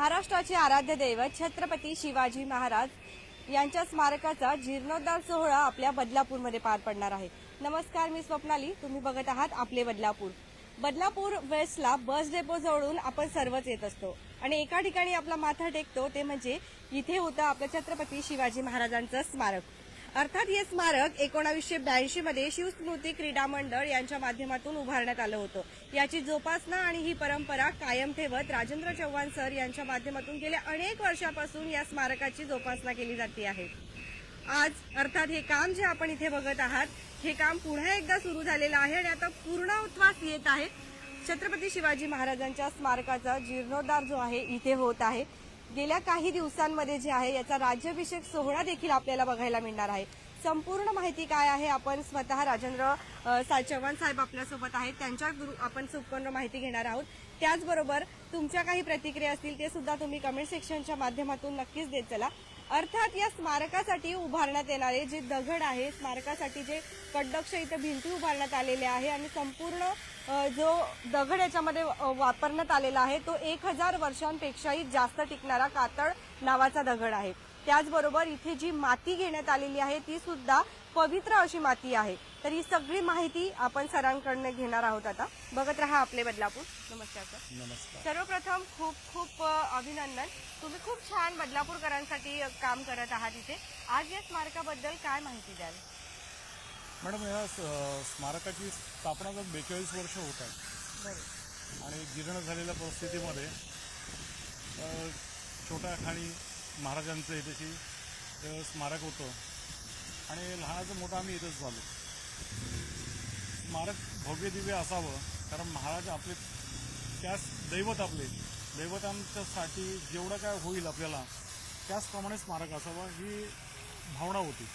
महाराष्ट्राचे आराध्य दैवत छत्रपती शिवाजी महाराज यांच्या स्मारकाचा जीर्णोद्धार सोहळा आपल्या बदलापूरमध्ये पार पडणार आहे. नमस्कार मी स्वप्नाली. तुम्ही बघत आहात आपले बदलापूर. बदलापूर वेस्टला बस डेपो जवळून आपण सर्वच येत असतो आणि एका ठिकाणी आपला माथा टेकतो ते म्हणजे इथे होतं आपलं छत्रपती शिवाजी महाराजांचं स्मारक. अर्थात हे स्मारक एकोणावीसशे ब्याऐंशी मध्ये शिवस्मृती क्रीडा मंडळ यांच्या माध्यमातून उभारण्यात आलं होतं. याची जोपासना आणि ही परंपरा कायम ठेवत राजेंद्र चव्हाण सर यांच्या माध्यमातून गेल्या अनेक वर्षापासून या स्मारकाची जोपासना केली जाते आहे. आज अर्थात हे काम जे आपण इथे बघत आहात हे काम पुन्हा एकदा सुरू झालेलं आहे आणि आता पूर्णत्वास येत आहे. छत्रपती शिवाजी महाराजांच्या स्मारकाचा जीर्णोद्धार जो आहे इथे होत आहे. गेल्या काही दिवसांमध्ये जे आहे याचा राज्याभिषेक सोहळा देखील आपल्याला बघायला मिळणार आहे. संपूर्ण माहिती काय आहे? आपण स्वतः राजेंद्र सा- चव्हाण साहेब आपल्यासोबत आहेत. त्यांच्या आपण संपूर्ण माहिती घेणार आहोत. त्याचबरोबर तुमच्या काही प्रतिक्रिया असतील ते सुद्धा तुम्ही कमेंट सेक्शनच्या माध्यमातून नक्कीच देत चला. अर्थात या स्मारकासाठी उभारण्यात येणारे जे दगड आहे स्मारकासाठी जे कडक्ष इथं भिंती उभारण्यात आलेले आहे आणि संपूर्ण जो दगड याच्यामध्ये वापरण्यात आलेला आहे तो एक हजार वर्षांपेक्षाही जास्त टिकणारा कातळ नावाचा दगड आहे. त्याचबरोबर इथे जी माती घेण्यात आलेली आहे ती सुद्धा पवित्र अशी माती आहे. तर ही सगळी माहिती आपण सरांकडनं घेणार आहोत आता. बघत राहा आपले बदलापूर. नमस्कार सर. नमस्कार. सर्वप्रथम खूप खूप अभिनंदन. तुम्ही खूप छान बदलापूरकरांसाठी काम करत आहात इथे. आज या स्मारकाबद्दल काय माहिती द्याल? मॅडम या स्मारकाची स्थापना जर बेचाळीस वर्ष होत आहे. आणि जीर्ण झालेल्या परिस्थितीमध्ये छोट्या खाणी महाराजांचं इथेची अ, स्मारक होतं. आणि लहानाचं मोठं आम्ही इथंच झालो. स्मारक भव्य दिव्य असावं कारण महाराज आपले त्याच दैवत आपले. दैवतांच्यासाठी जेवढं काय होईल आपल्याला त्याचप्रमाणे स्मारक असावं ही भावना होती.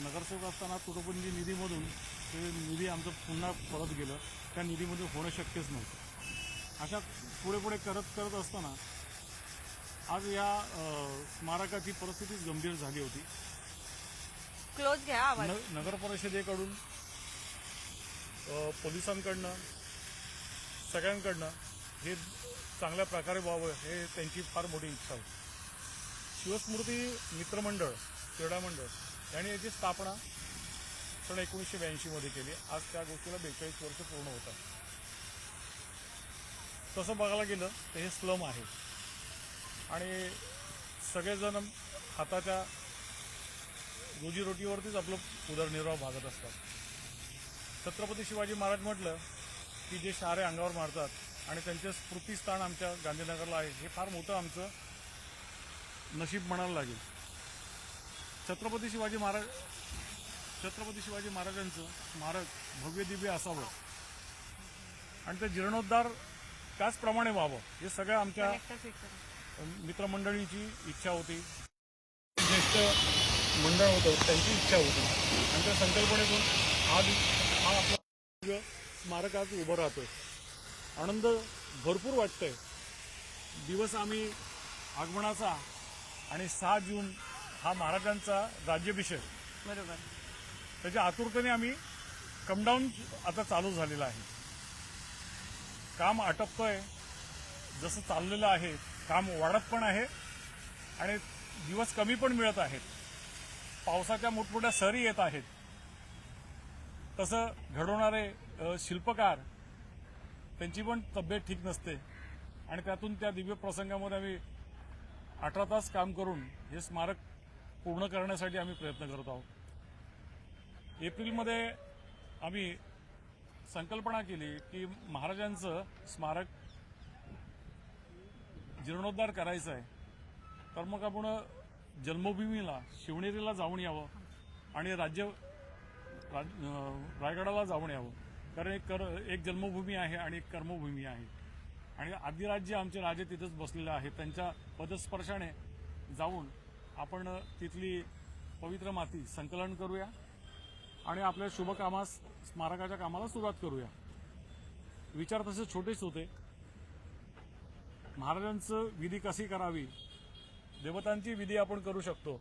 नगरसेवक असताना तुटपुंजी निधीमधून ते निधी आमचं पुन्हा परत गेलं. त्या निधीमध्ये होणं शक्यच नव्हतं. अशा पुढे पुढे करत करत असताना आज या स्मारकाची परिस्थितीच गंभीर झाली होती. क्लोज घ्या आवाज. न नगर परिषदेकडून अ, पोलिसांकडनं सगळ्यांकडनं हे चांगल्या प्रकारे व्हावं हे त्यांची फार मोठी इच्छा होती. शिवस्मृती मित्रमंडळ क्रीडा मंडळ यांनी याची स्थापना सन एकोणीसशे ब्याऐंशीमध्ये केली. आज त्या गोष्टीला बेचाळीस वर्ष पूर्ण होतात. तसं बघायला गेलं तर हे स्लम आहे. आणि सगळेजण हाताच्या रोजीरोटीवरतीच आपलं उदरनिर्वाह भागत असतात. छत्रपती शिवाजी महाराज म्हटलं की जे शारे अंगावर मारतात आणि त्यांचे स्मृतीस्थान आमच्या गांधीनगरला आहे हे फार मोठं आमचं नशीब म्हणायला लागेल. छत्रपती शिवाजी महाराज छत्रपती शिवाजी महाराजांचं स्मारक भव्य दिव्य असावं. आणि ते जीर्णोद्धार त्याचप्रमाणे व्हावं हे सगळं आमच्या मित्रमंडळीची इच्छा होती. ज्येष्ठ मंडळ होतं त्यांची इच्छा होती. आणि त्या संकल्पनेतून आज हा आपला स्मारक आज उभं राहतोय. आनंद भरपूर वाटतोय. दिवस आम्ही आगमनाचा आणि सहा जून हा महाराजांचा राज्याभिषेक. बरोबर. त्याच्या आतुरतेने आम्ही कमडाऊन आता चालू झालेला आहे. काम आटपतोय. जसं चाललेलं आहे काम वाढत पण आहे आणि दिवस कमी पण मिळत आहेत. पावसाच्या मोठमोठ्या सरी येत आहेत. तसं घडवणारे शिल्पकार त्यांची पण तब्येत ठीक नसते. आणि त्यातून त्या दिव्य प्रसंगामध्ये आम्ही अठरा तास काम करून हे स्मारक पूर्ण करण्यासाठी आम्ही प्रयत्न करत आहोत. एप्रिलमध्ये आम्ही संकल्पना केली की महाराजांचं स्मारक जीर्णोद्धार करायचं आहे तर मग आपण जन्मभूमीला शिवनेरीला जाऊन यावं आणि राज्य राज- रायगडाला जाऊन यावं. कारण एक कर एक जन्मभूमी आहे आणि एक कर्मभूमी आहे. आणि आदिराज्य आमचे राजे तिथंच बसलेले आहेत. त्यांच्या पदस्पर्शाने जाऊन आपण तिथली पवित्र माती संकलन करूया आणि आपल्या शुभकामास स्मारकाच्या कामाला सुरुवात करूया. विचार तसे छोटेच होते. महाराजांचं विधी कशी करावी? देवतांची विधी आपण करू शकतो.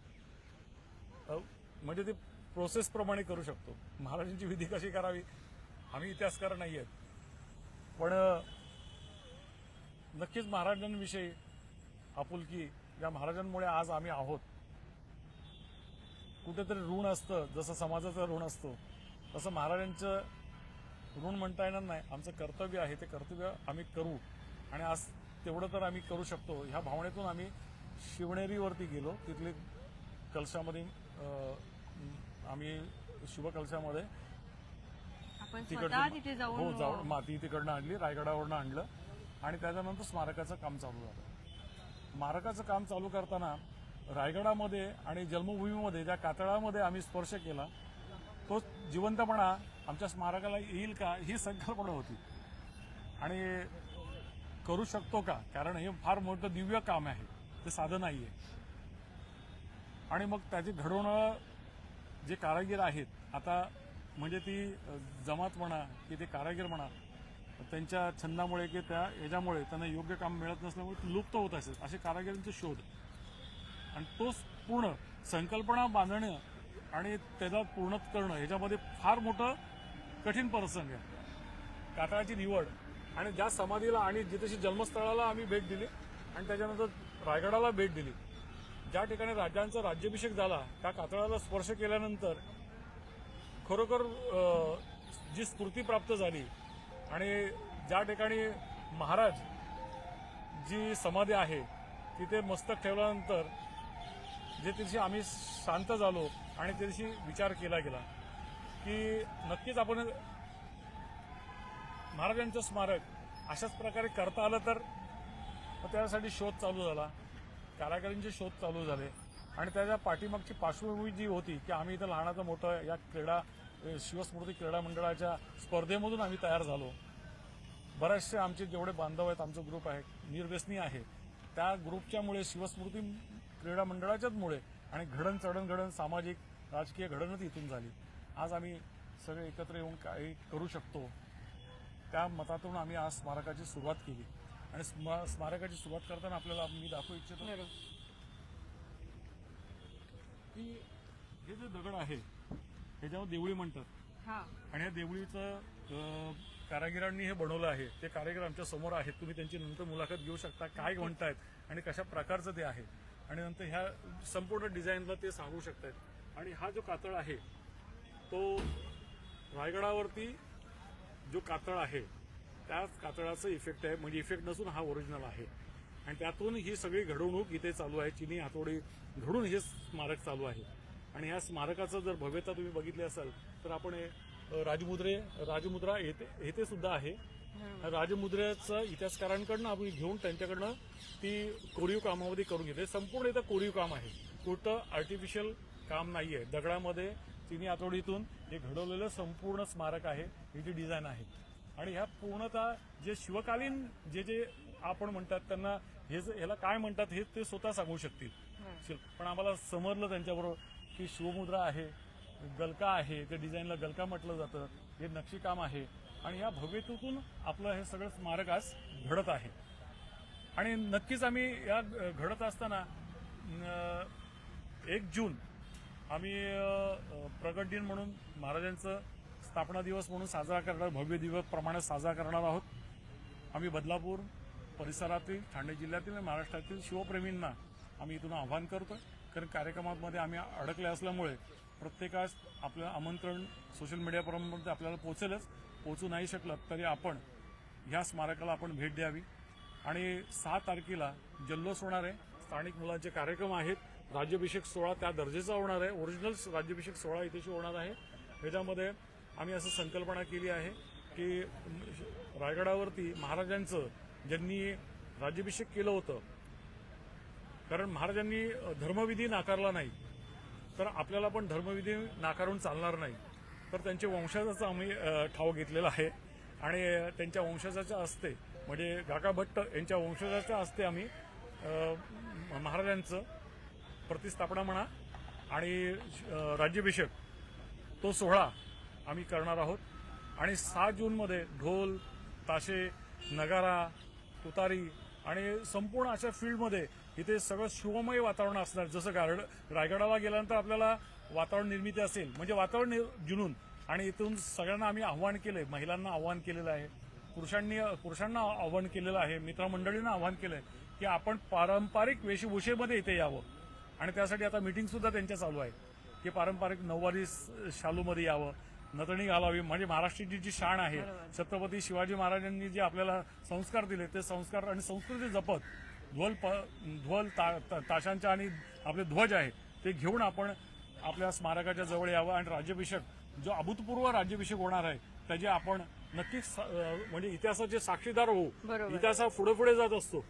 म्हणजे ते प्रोसेस प्रमाणे करू शकतो. महाराजांची विधी कशी करावी आम्ही इतिहासकार नाही आहेत पण नक्कीच महाराजांविषयी आपुलकी या महाराजांमुळे आज आम्ही आहोत. कुठेतरी ऋण असतं जसं समाजाचं ऋण असतो तसं महाराजांचं ऋण म्हणता येणार नाही. आमचं कर्तव्य आहे ते कर्तव्य आम्ही करू. आणि आज तेवढं तर आम्ही करू शकतो. ह्या भावनेतून आम्ही शिवनेरीवरती गेलो. तिथले कलशामध्ये आम्ही शिवकलशामध्ये आपण तिकडचं- स्वतः तिथे जाऊन हो जाऊन माती तिकडनं आणली रायगडावरनं आणलं आणि त्याच्यानंतर स्मारकाचं काम चालू झालं. स्मारकाचं काम चालू करताना रायगडामध्ये आणि जन्मभूमीमध्ये ज्या कातळामध्ये आम्ही स्पर्श केला तो जिवंतपणा आमच्या स्मारकाला येईल का ही संकल्पना होती. आणि करू शकतो का? कारण हे फार मोठं दिव्य काम आहे. ते साधं नाही आहे आणि मग त्याचे घडवणं जे कारागीर आहेत आता म्हणजे ती जमात म्हणा की ते कारागीर म्हणा त्यांच्या छंदामुळे की त्या याच्यामुळे त्यांना योग्य काम मिळत नसल्यामुळे ते लुप्त होत असेल असे कारागिरांचे शोध. आणि तोच पूर्ण संकल्पना बांधणं आणि त्याला पूर्ण करणं ह्याच्यामध्ये फार मोठं कठीण प्रसंग आहे. कातळाची निवड आणि ज्या समाधीला आणि जिथेशी जन्मस्थळाला आम्ही भेट दिली आणि त्याच्यानंतर रायगडाला भेट दिली. ज्या ठिकाणी राजांचा राज्याभिषेक झाला त्या कातळाला स्पर्श केल्यानंतर खरोखर जी स्फूर्ती प्राप्त झाली आणि ज्या ठिकाणी महाराज जी समाधी आहे तिथे मस्तक ठेवल्यानंतर जे दिवशी आम्ही शांत झालो आणि त्या दिवशी विचार केला गेला की नक्कीच आपण महाराजांचं स्मारक अशाच प्रकारे करता आलं तर मग त्यासाठी शोध चालू झाला. कारागिरांचे शोध चालू झाले. आणि त्याच्या पाठीमागची पार्श्वभूमी जी होती की आम्ही इथं लहानाचं मोठं या क्रीडा शिवस्मृती क्रीडा मंडळाच्या स्पर्धेमधून आम्ही तयार झालो. बरेचसे आमचे जेवढे बांधव आहेत आमचा ग्रुप आहे निर्व्यसनी आहे. त्या ग्रुपच्यामुळे शिवस्मृती क्रीडा मंडळाच्याच मुळे आणि घडण चढण घडण सामाजिक राजकीय घडणच इथून झाली. आज आम्ही सगळे एकत्र येऊन काही करू शकतो. त्या मतातून आम्ही आज स्मारकाची सुरुवात केली. आणि स्मा- स्मारकाची सुरुवात करताना आपल्याला मी दाखवू इच्छितो. की हे जे दगड आहे ह्याच्यावर देवळी म्हणतात. हा. आणि या देवळीचं कारागिरांनी हे बनवलं आहे. ते कारागीर आमच्यासमोर आहेत. तुम्ही त्यांची नंतर मुलाखत घेऊ शकता. काय म्हणतायत आणि कशा प्रकारचं ते आहे. आणि नंतर ह्या संपूर्ण डिझाईनला ते सांगू शकतायत. आणि हा जो कातळ आहे तो रायगडावरती जो कातळ आहे त्याच कातळाचं इफेक्ट आहे. म्हणजे इफेक्ट नसून हा ओरिजिनल आहे. आणि त्यातून ही सगळी घडवणूक इथे चालू आहे. चिनी हातोडी घडून हे स्मारक चालू आहे. आणि ह्या स्मारकाचं जर भव्यता तुम्ही बघितली असाल तर आपण हे, राजमुद्रे राजमुद्रा येथे येथे सुद्धा आहे. राजमुद्रेचं इतिहासकारांकडनं आपण घेऊन त्यांच्याकडनं ती कोरीव कामामध्ये करून घेते संपूर्ण इथं कोरीव काम आहे. कुठं आर्टिफिशियल काम नाही आहे. दगडामध्ये चिनी आतोडीतून हे घडवलेलं संपूर्ण स्मारक आहे. ही जी डिझाईन आहे. आणि ह्या पूर्णतः जे शिवकालीन जे जे आपण म्हणतात त्यांना हे ह्याला काय म्हणतात हे ते स्वतः सांगू शकतील. शिल्प पण आम्हाला समजलं त्यांच्याबरोबर की शिवमुद्रा आहे गलका आहे ते डिझाईनला गलका म्हटलं जातं हे नक्षीकाम आहे. आणि या भव्यतेतून आपलं हे सगळं स्मारक आज घडत आहे. आणि नक्कीच आम्ही या घडत असताना एक जून आम्ही प्रगट दिन म्हणून महाराजांचं स्थापना दिवस म्हणून साजरा करणार भव्य दिवस प्रमाणे साजरा करणार आहोत. आम्ही बदलापूर परिसरातील ठाणे जिल्ह्यातील आणि महाराष्ट्रातील शिवप्रेमींना आम्ही इथून आव्हान आहे कारण कार्यक्रमामध्ये आम्ही अडकले असल्यामुळे प्रत्येकास आपलं आमंत्रण सोशल मीडियापर्यंत आपल्याला पोचेलच. पोचू नाही शकलं तरी आपण ह्या स्मारकाला आपण भेट द्यावी. आणि सहा तारखेला जल्लोष होणार आहे. स्थानिक मुलांचे कार्यक्रम आहेत. राज्याभिषेक सोहळा त्या दर्जेचा होणार आहे. ओरिजिनल राज्याभिषेक सोहळा इथेशी होणार आहे. ह्याच्यामध्ये आम्ही असं संकल्पना केली आहे की रायगडावरती महाराजांचं ज्यांनी राज्याभिषेक केलं होतं कारण महाराजांनी धर्मविधी नाकारला नाही तर आपल्याला पण धर्मविधी नाकारून चालणार नाही. तर त्यांच्या वंशजाचा आम्ही ठाव घेतलेला आहे. आणि त्यांच्या वंशजाच्या हस्ते म्हणजे गाका भट्ट यांच्या वंशजाच्या हस्ते आम्ही महाराजांचं प्रतिस्थापना म्हणा आणि राज्याभिषेक तो सोहळा आम्ही करणार आहोत. आणि सहा जूनमध्ये ढोल ताशे नगारा तुतारी आणि संपूर्ण अशा फील्डमध्ये इथे सगळं शिवमय वातावरण असणार. जसं गार्ड रायगडाला गेल्यानंतर आपल्याला वातावरण निर्मिती असेल म्हणजे वातावरण नि- जुनून. आणि इथून सगळ्यांना आम्ही आव्हान केलंय महिलांना आव्हान केलेलं आहे पुरुषांनी पुरुषांना आव्हान केलेलं आहे मित्रमंडळींना आव्हान केलंय की आपण पारंपरिक वेशभूषेमध्ये इथे यावं. आणि त्यासाठी आता मीटिंग सुद्धा त्यांच्या चालू आहे की पारंपरिक नऊवारी शालूमध्ये यावं. नतणी घालावी. म्हणजे महाराष्ट्राची जी शान आहे छत्रपती शिवाजी महाराजांनी जे आपल्याला संस्कार दिले ते संस्कार आणि संस्कृती जपत ध्वल प- ध्वल ता- ता- ताशांच्या आणि आपले ध्वज आहे ते घेऊन आपण आपल्या स्मारकाच्या जवळ यावं आणि राज्याभिषेक जो अभूतपूर्व राज्याभिषेक होणार आहे त्याचे आपण नक्कीच म्हणजे इतिहासाचे साक्षीदार होऊ. इतिहास हा पुढे पुढे जात असतो.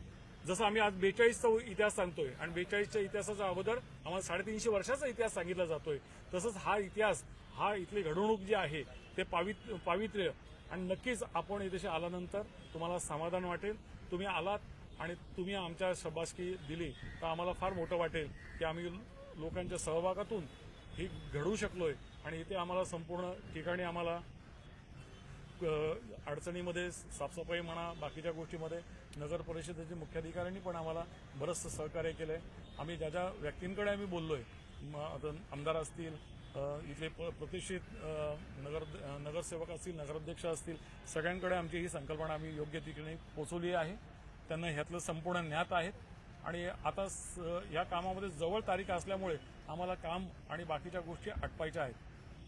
जसं आम्ही आज बेचाळीसचा इतिहास सांगतोय आणि बेचाळीसच्या इतिहासाच्या अगोदर आम्हाला साडेतीनशे वर्षाचा इतिहास सांगितला जातोय. तसंच हा इतिहास हा इथली घडवणूक जी आहे ते पावित पावित्र्य. आणि नक्कीच आपण इथे आल्यानंतर तुम्हाला समाधान वाटेल. तुम्ही आलात आणि तुम्ही आमच्या शबासकी दिली तर आम्हाला फार मोठं वाटेल की आम्ही लोकांच्या सहभागातून ही घडवू शकलोय. आणि इथे आम्हाला संपूर्ण ठिकाणी आम्हाला अडचणीमध्ये साफसफाई म्हणा बाकीच्या गोष्टीमध्ये नगर परिषदेचे मुख्याधिकाऱ्यांनी पण आम्हाला बरंचसं सहकार्य केलंय. आम्ही ज्या ज्या व्यक्तींकडे आम्ही बोललोय म- आमदार असतील इथले प- प्रतिष्ठित नगर नगरसेवक असतील नगराध्यक्ष असतील सगळ्यांकडे आमची ही संकल्पना आम्ही योग्य ठिकाणी पोचवली आहे. त्यांना ह्यातलं संपूर्ण ज्ञात आहेत. आणि आता स- या कामामध्ये जवळ तारीख असल्यामुळे आम्हाला काम आणि बाकीच्या गोष्टी आटपायच्या आहेत.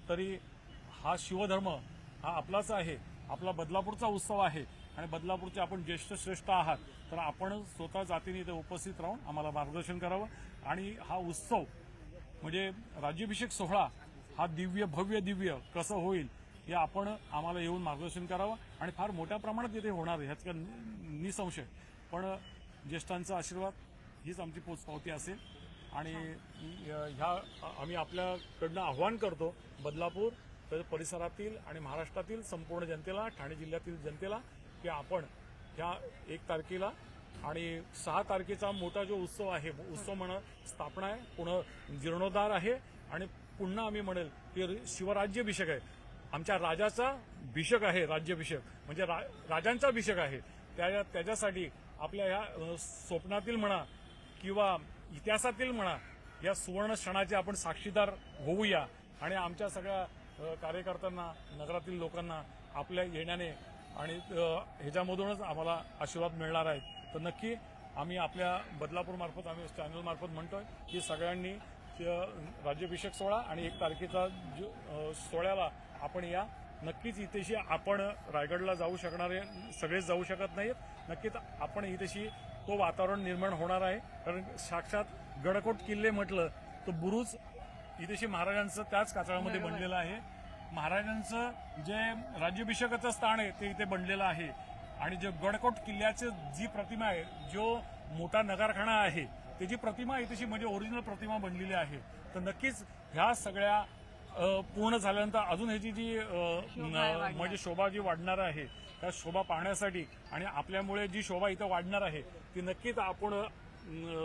तरी हा शिवधर्म हा आपलाच आहे. आपला बदलापूरचा उत्सव आहे. आणि बदलापूरचे आपण ज्येष्ठ श्रेष्ठ आहात. तर आपण स्वतः जातीने इथे उपस्थित राहून आम्हाला मार्गदर्शन करावं. आणि हा उत्सव म्हणजे राज्याभिषेक सोहळा हा दिव्य भव्य दिव्य कसं होईल हे आपण आम्हाला येऊन मार्गदर्शन करावं आणि फार मोठ्या प्रमाणात तिथे होणार ह्यात काय निसंशय. पण ज्येष्ठांचा आशीर्वाद हीच आमची पोचपावती असेल. आणि ह्या आम्ही आपल्याकडनं आव्हान करतो बदलापूर तर परिसरातील आणि महाराष्ट्रातील संपूर्ण जनतेला ठाणे जिल्ह्यातील जनतेला की आपण ह्या एक तारखेला आणि सहा तारखेचा मोठा जो उत्सव आहे उत्सव म्हणा स्थापना आहे पुन्हा जीर्णोद्धार आहे आणि पुन्हा आम्ही म्हणेल की शिवराज्याभिषेक आहे. आमच्या राजाचा भिषेक आहे राज्याभिषेक. म्हणजे रा- राजांचा अभिषेक आहे. त्या त्याच्यासाठी आपल्या ह्या स्वप्नातील म्हणा किंवा इतिहासातील म्हणा या सुवर्ण क्षणाचे आपण साक्षीदार होऊया. आणि आमच्या सगळ्या कार्यकर्त्यांना नगरातील लोकांना आपल्या येण्याने आणि ह्याच्यामधूनच आम्हाला आशीर्वाद मिळणार आहे. तर नक्की आम्ही आपल्या बदलापूर मार्फत आम्ही चॅनल मार्फत म्हणतोय की सगळ्यांनी राज्याभिषेक सोहळा आणि एक तारखेचा सोहळ्याला आपण या. नक्कीच इथेशी आपण रायगडला जाऊ शकणारे सगळेच जाऊ शकत नाहीत. नक्कीच आपण इथेशी तो वातावरण निर्माण होणार आहे. कारण साक्षात गडकोट किल्ले म्हटलं तर बुरुज इथेशी महाराजांचं त्याच कातळामध्ये. बनलेलं आहे. महाराजांचं जे राज्याभिषेकाचं स्थान आहे ते इथे बनलेलं आहे. आणि जे गडकोट किल्ल्याची जी प्रतिमा आहे जो मोठा नगारखाना आहे त्याची प्रतिमा इथेशी म्हणजे ओरिजिनल प्रतिमा बनलेली आहे तर नक्कीच ह्या सगळ्या पूर्ण झाल्यानंतर अजून ह्याची जी. म्हणजे शोभा जी वाढणार आहे त्या शोभा पाहण्यासाठी आणि आपल्यामुळे जी शोभा इथं वाढणार आहे ती नक्कीच आपण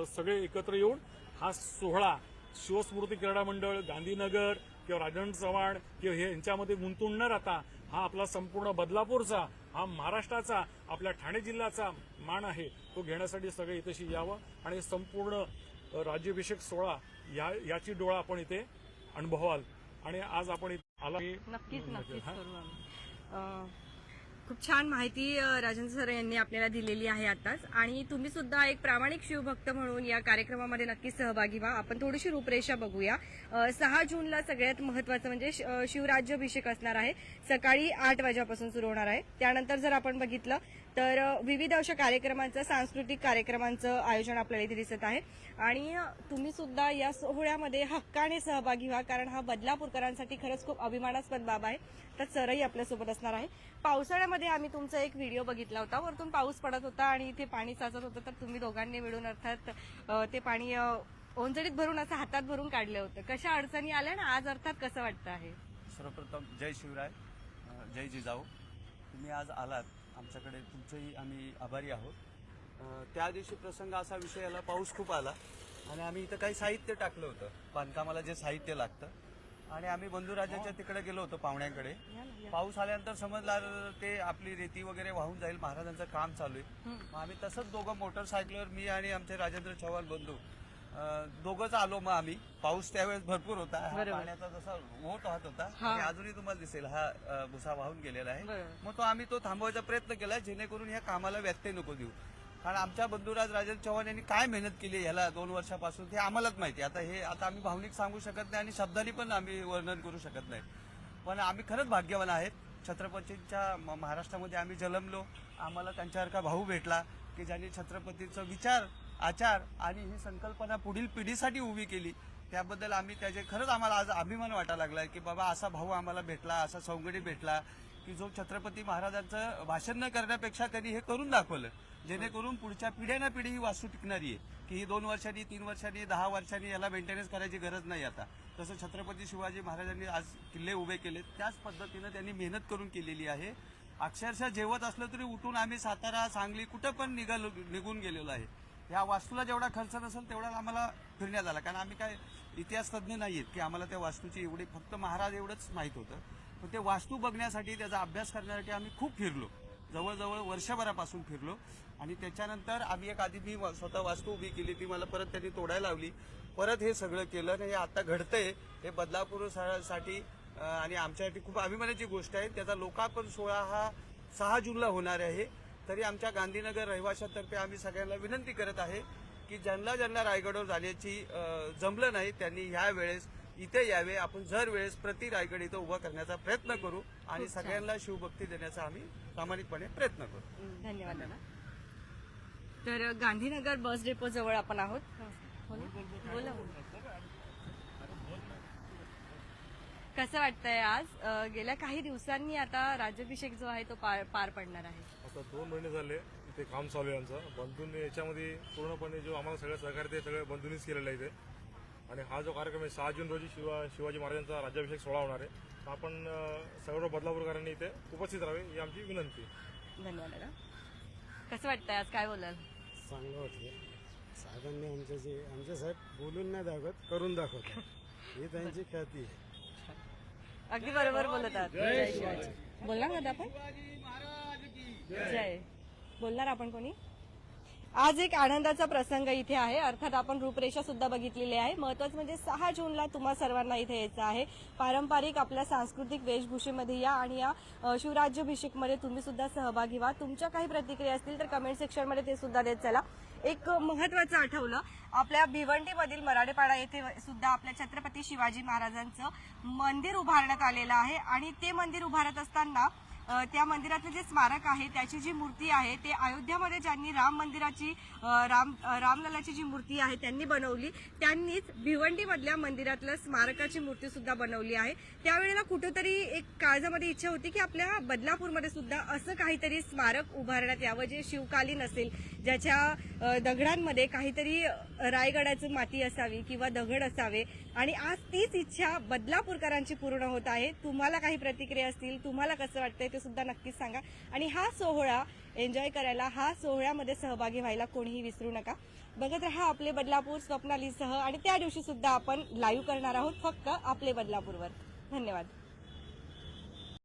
सगळे एकत्र येऊन हा सोहळा शिवस्मृती क्रीडा मंडळ गांधीनगर किंवा राजन चव्हाण किंवा हे यांच्यामध्ये गुंतून न राहता हा आपला संपूर्ण बदलापूरचा हा महाराष्ट्राचा आपल्या ठाणे जिल्ह्याचा मान आहे तो घेण्यासाठी सगळे इथेशी यावं आणि संपूर्ण राज्याभिषेक सोहळा या याची डोळा आपण इथे अनुभवाल. आणि आज आपण इथे आला. नक्कीच नक्कीच खूप छान माहिती अं, राजन सर यांनी आपल्याला दिलेली आहे आताच. आणि तुम्ही सुद्धा एक प्रामाणिक शिवभक्त म्हणून या कार्यक्रमामध्ये नक्की सहभागी व्हा. आपण थोडीशी रूपरेषा बघूया. सहा जूनला सगळ्यात महत्वाचं म्हणजे श- शिवराज्याभिषेक असणार आहे. सकाळी आठ वाजेपासून सुरू होणार आहे. त्यानंतर जर आपण बघितलं तर विविध अशा कार्यक्रमांचं सांस्कृतिक कार्यक्रमांचं आयोजन आपल्याला इथे दिसत आहे. आणि तुम्ही सुद्धा या सोहळ्यामध्ये हक्काने सहभागी व्हा कारण हा बदलापूरकरांसाठी खरंच खूप अभिमानास्पद बाब आहे. तर सरही आपल्यासोबत असणार आहे. पावसाळ्यामध्ये आम्ही तुमचा एक व्हिडिओ बघितला होता. वरतून पाऊस पडत होता आणि इथे पाणी साचत होतं. तर तुम्ही दोघांनी मिळून अर्थात ते पाणी ओंजळीत भरून असं हातात भरून काढलं होतं. कशा अडचणी आल्या ना आज अर्थात कसं वाटतं आहे? सर्वप्रथम जय शिवराय जय जिजाऊ. तुम्ही आज आलात. आमच्याकडे तुमचेही आम्ही आभारी आहोत. त्या दिवशी प्रसंग असा विषय आला पाऊस खूप आला आणि आम्ही इथं काही साहित्य टाकलं होतं. बांधकामाला जे साहित्य लागतं. आणि आम्ही बंधुराजाच्या तिकडे गेलो होतो पाहुण्यांकडे. पाऊस आल्यानंतर समजलं ते आपली रेती वगैरे वाहून जाईल. महाराजांचं काम चालू आहे. मग आम्ही तसंच दोघं मोटरसायकलवर मी आणि आमचे राजेंद्र चव्हाण बंधू दोघंच आलो मग आम्ही पाऊस त्यावेळेस भरपूर होता हा बरोबर. पाण्याचा जसा ओट वाहत होता हा. आणि अजूनही तुम्हाला दिसेल हा अं, भुसा वाहून गेलेला आहे बरोबर. मग तो आम्ही तो थांबवायचा प्रयत्न केला जेणेकरून या कामाला व्यत्यय नको देऊ कारण आमच्या बंधुराज राजन चव्हाण यांनी काय मेहनत केली ह्याला दोन वर्षापासून ते आम्हालाच माहिती. आता हे आता आम्ही भावनिक सांगू शकत नाही आणि शब्दांनी पण आम्ही वर्णन करू शकत नाही पण आम्ही खरंच भाग्यवान आहेत छत्रपतींच्या म- महाराष्ट्रामध्ये आम्ही जन्मलो आम्हाला त्यांच्यासारखा भाऊ भेटला की ज्यांनी छत्रपतीचा विचार आचार आणि ही संकल्पना पुढील पिढीसाठी उभी केली त्याबद्दल आम्ही त्याचे खरंच आम्हाला आज अभिमान वाटायला लागला की बाबा असा भाऊ आम्हाला भेटला असा सवंगडी भेटला की जो छत्रपती महाराजांचं भाषण न करण्यापेक्षा त्यांनी हे करून दाखवलं जेणेकरून पुढच्या पिढ्याना पिढी ही वास्तू टिकणारी आहे की ही दोन वर्षांनी तीन वर्षांनी दहा वर्षांनी याला मेंटेनन्स करायची गरज नाही आता. तसं छत्रपती शिवाजी महाराजांनी आज किल्ले उभे केले त्याच पद्धतीनं त्यांनी मेहनत करून केलेली आहे. अक्षरशः जेवत असलं तरी उठून आम्ही सातारा सांगली कुठं पण निघालो निघून गेलेलो आहे. ह्या वास्तूला जेवढा खर्च नसेल तेवढा आम्हाला फिरण्यात आला. कारण आम्ही काय इतिहास तज्ज्ञ नाही आहेत की आम्हाला त्या वास्तूची एवढी फक्त महाराज एवढंच माहीत होतं. पण ते वास्तू बघण्यासाठी त्याचा अभ्यास करण्यासाठी आम्ही खूप फिरलो. जवळजवळ वर्षभरापासून फिरलो. आणि त्याच्यानंतर आम्ही एक आधी मी स्वतः वास्तू उभी केली ती मला परत त्यांनी तोडायला लावली. परत हे सगळं केलं आणि हे आता घडतंय. हे बदलापूरसाठी आणि आमच्यासाठी खूप अभिमानाची गोष्ट आहे. त्याचा लोकार्पण सोहळा हा सहा जूनला होणार आहे. तरी आमच्या गांधीनगर रहिवाशांतर्फे आम्ही सगळ्यांना विनंती करत आहे की ज्यांना ज्यांना रायगडवर जाण्याची जमलं नाही त्यांनी ह्या वेळेस इथे यावे. आपण जर वेळेस प्रति रायगड इथं उभा करण्याचा प्रयत्न करू आणि सगळ्यांना शिवभक्ती देण्याचा आम्ही प्रामाणिकपणे प्रयत्न करू. धन्यवाद तर गांधीनगर बस डेपो जवळ आपण आहोत. बोला बोला. कसं वाटतंय आज? अं, गेल्या काही दिवसांनी आता राज्याभिषेक जो आहे तो पार पार पडणार आहे. आता दोन महिने झाले इथे काम चालू आहे आमचं. बंधूंनी याच्यामध्ये पूर्णपणे जो आम्हाला सगळं सहकार्य ते सगळं बंधूंनीच केलेलं आहे इथे. आणि हा जो कार्यक्रम आहे सहा जून रोजी शिवा शिवाजी महाराजांचा राज्याभिषेक सोहळा होणार आहे. तर आपण अं, सर्व बदलापूरकरांनी इथे उपस्थित राहावे ही आमची विनंती धन्यवाद दादा. कसं वाटतंय आज? काय बोलाल? चांगलं वाटलं साहेबांनी आमच्या जे आमचे साहेब बोलून नाही दाखवत करून दाखवतात. ही त्यांची ख्याती आहे. अगदी बरोबर बोलत आहात. जय शिवाजी. बोलणार दादा आपण? जय. बोलणार आपण कोणी? आज एक आनंदाचा प्रसंग इथे आहे. अर्थात आपण रूपरेषा सुद्धा बघितलेली आहे. महत्वाचं म्हणजे सहा जूनला तुम्हा सर्वांना इथे यायचं आहे. पारंपरिक आपल्या सांस्कृतिक वेशभूषेमध्ये या आणि या शिवराज्याभिषेकमध्ये तुम्ही सुद्धा सहभागी व्हा. तुमच्या काही प्रतिक्रिया असतील तर कमेंट सेक्शनमध्ये ते सुद्धा देत चला. एक महत्वाचं आठवलं. आपल्या भिवंडीमधील मराडेपाडा येथे सुद्धा आपल्या छत्रपती शिवाजी महाराजांचं मंदिर उभारण्यात आलेलं आहे. आणि ते मंदिर उभारत असताना त्या मंदिरातलं जे स्मारक आहे त्याची जी मूर्ती आहे ते अयोध्यामध्ये ज्यांनी राम मंदिराची राम रामललाची जी मूर्ती आहे त्यांनी बनवली. त्यांनीच भिवंडीमधल्या मंदिरातलं स्मारकाची मूर्ती सुद्धा बनवली आहे. त्यावेळेला कुठेतरी एक काळजामध्ये इच्छा होती की आपल्या बदलापूरमध्ये सुद्धा असं काहीतरी स्मारक उभारण्यात यावं जे शिवकालीन असेल ज्याच्या दगडांमध्ये काहीतरी रायगडाची रायगडाचं माती असावी किंवा दगड असावे. आणि आज तीच इच्छा बदलापूरकरांची पूर्ण होत आहे. तुम्हाला काही प्रतिक्रिया असतील तुम्हाला कसं वाटतंय? ते सुद्धा नक्कीच सांगा. आणि हा सोहळा एन्जॉय करायला हा सोहळ्यामध्ये सहभागी व्हायला कोणीही विसरू नका. बघत राहा आपले बदलापूर स्वप्नालीसह आणि त्या दिवशी सुद्धा आपण लाईव्ह करणार आहोत फक्त आपले बदलापूरवर. धन्यवाद.